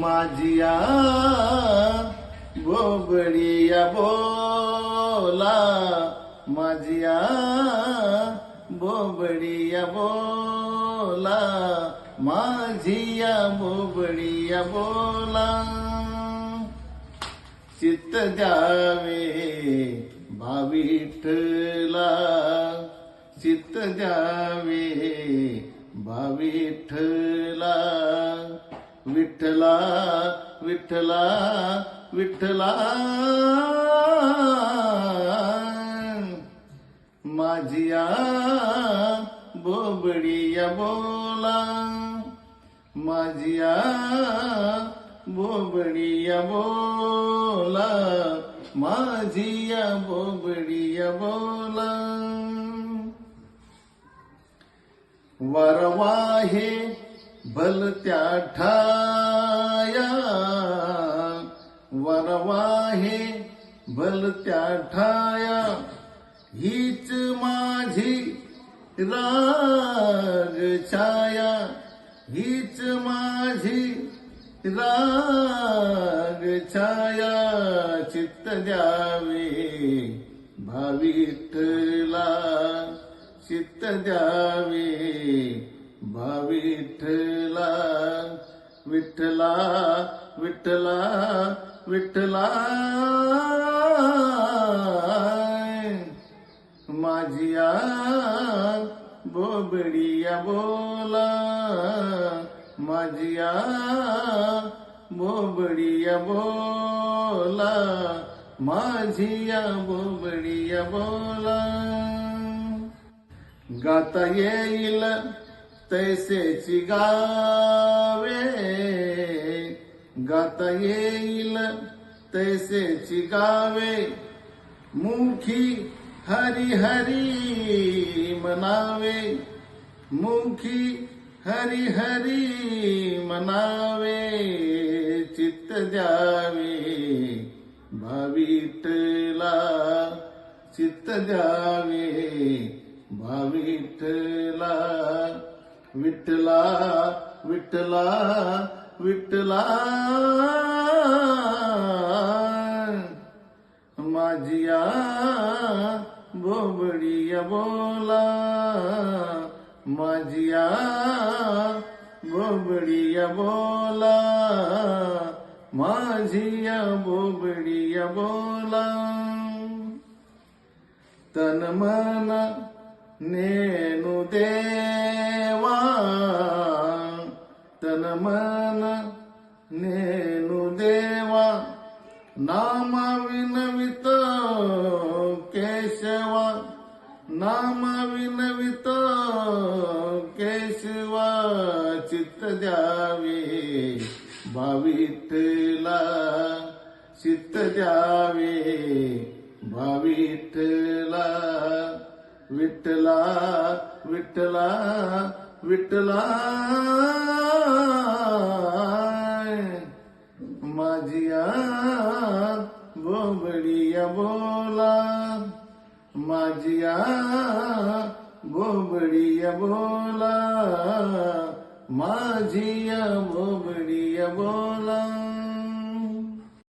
माझिया बोबडिया बोला माझिया बोबडिया बोला माझिया बोबडिया बोला. चित्त द्यावे भाविठला चित्त द्यावे भाविठला विठ्ठला विठ्ठला विठ्ठला माझिया बोबडिया बोला माझिया बोबडिया बोला माझिया बोबडिया बोला. वरवाहे भलत्या ठाया वरवाहे भलत्या ठाया हीच माझी राग छाया. हीच माझी राग छाया. चित्त द्यावे भावितला चित्त द्यावे. भाविठला विठ्ठला विठ्ठला विठ्ठला माझिया बोबडिया बोला. माझिया बोबडिया बोला. माझिया बोबडिया बोला. गाता येईल तैसेची गावे गाता येईल तैसेची गावे मुखी हरी हरी मनावे. मुखी हरी हरी मनावे. चित्त द्यावे. भाविटला चित्त द्यावे. भाविठला विठ्ठला विठ्ठला विठ्ठला माझिया बोबडिया बोला माझिया बोबडिया बोला माझिया बोबडिया बोला तन मन नेनु देवा तन मन नेनु देवा नाम विनवित केशवा नाम विनवित केशवा चित्त द्यावे भाविठला चित्त द्यावे भाविठला विठ्ठला विठ्ठला विठ्ठला. माझिया बोबडिया बोला. माझिया बोबडिया बोला. माझिया बोबडिया बोला.